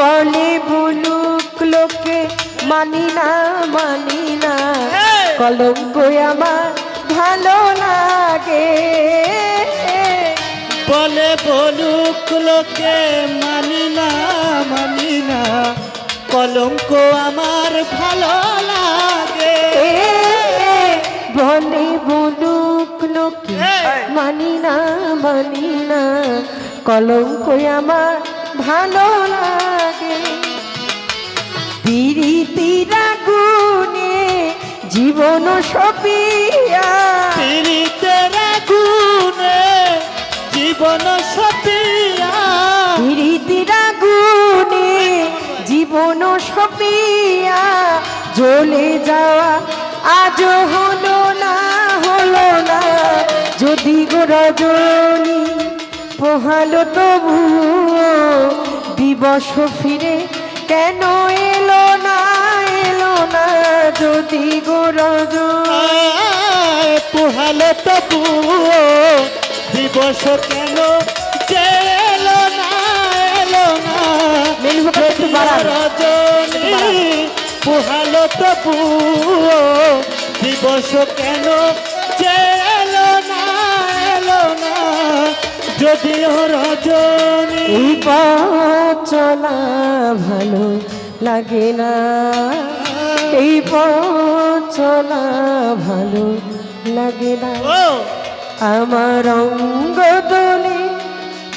বলে বলুক লোকে মানি না মানি না। কলঙ্ক আমার ভালো লাগে। বলে বলুক লোকে মানি না মানি না। কলঙ্ক আমার ভালো লাগে। বলে বলুক লোকে মানি না মানি না। কলঙ্ক আমার ভালো লাগে। পিরিতিরা গুনে জীবন সপিয়া। পীড়িতের গুণে জীবন সপিয়া। পিরিতিরা গুনে জীবন সপিয়া। জ্বলে যাওয়া আজ হলো না হলো না। যদি গো রজনী পোহালো তবু দিবস ফিরে কেন এলো না এলো না যদি গো রজনী আয়, পোহালো তবু দিবস কেন যে এলো না এলো না পোহালো তবু দিবস কেন যে যদিও রজনী পথ চলা ভালো লাগে না এই পথ চলা ভালো লাগে না। আমার অঙ্গ দোলে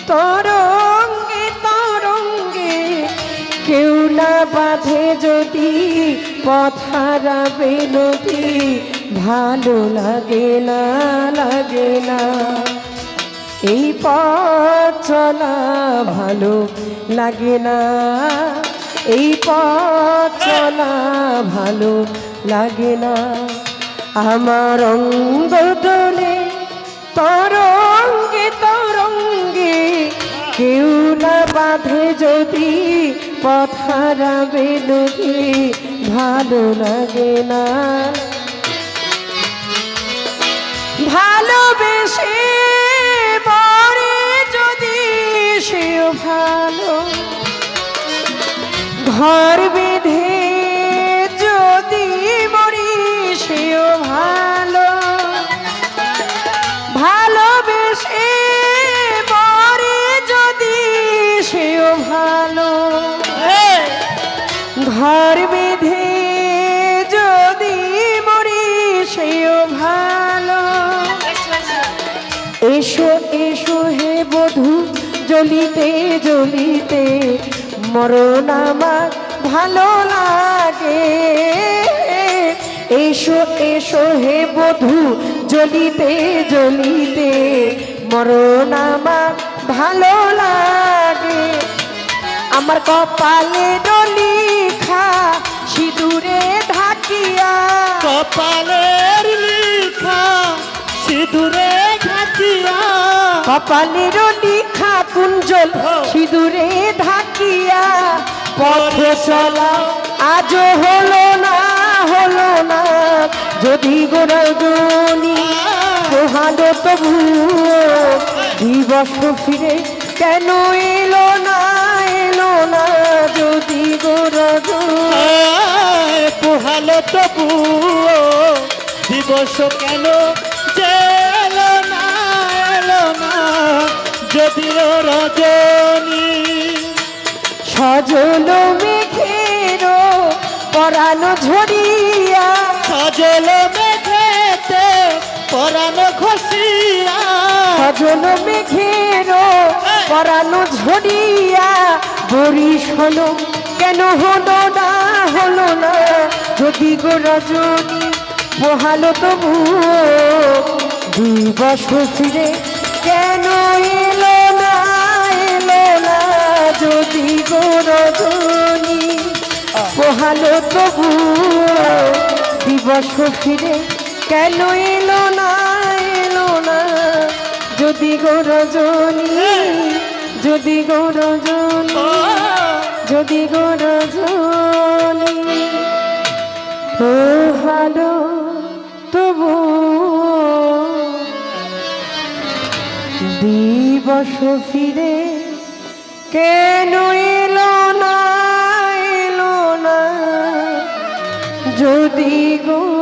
তরঙ্গে তরঙ্গে কেউ না বাঁধে যদি পথারাবে নদী ভালো লাগে না লাগে না। এই পথ চলা ভালো লাগে না। এই পথ চলা ভালো লাগে না। আমার অঙ্গ দোলে তরঙ্গে তরঙ্গে কেউ না বাঁধে যদি পথারাবে নদী ভালো লাগে না। ভালোবেসে সেও ভালো। ঘর বেঁধে যদি মরি সেও ভালো। ভালোবেসে পরে যদি সেও ভালো। ঘর বেঁধে যদি মরি সেও ভালো। এসো এসো হে বধূ। জ্বলিতে জ্বলিতে মরণ আমার ভালো লাগে। এসো এসো হে বধু, জ্বলিতে জ্বলিতে মরণ আমার ভালো লাগে। আমার কপালে লিখা সিঁদুরে ঢাকিয়া কপালের কপালের লিখা কুঞ্জল সিঁদুরে ঢাকিয়া, পথ চলা আজ হলো না হলো না। যদি গোড়াগনি পোহালো তবু দিবস ফিরে, কেন এলো না এলো না? যদি গোড়াগনি পোহালো তবু দিবস কেন যদিও রজনী সজল মেঘের পরানো ঝরিয়া। সজল মেঘেতে পরানো ঘষিয়া। সজল মেঘের পরানো ঝরিয়া। বরিশ হলো কেন হলো না হলো না? যদি গো রজনী পোহালো তবু দুই বছর ফিরে কেন এলো না এলো না যদি গো রজনী পোহালো তবু দিবস ফিরে কেন এলো না এলো না যদি গো যদি গো রজনী যদি গো রজনী পোহালো দিবস ফিরে কেন এলো না এলো না? যদি গো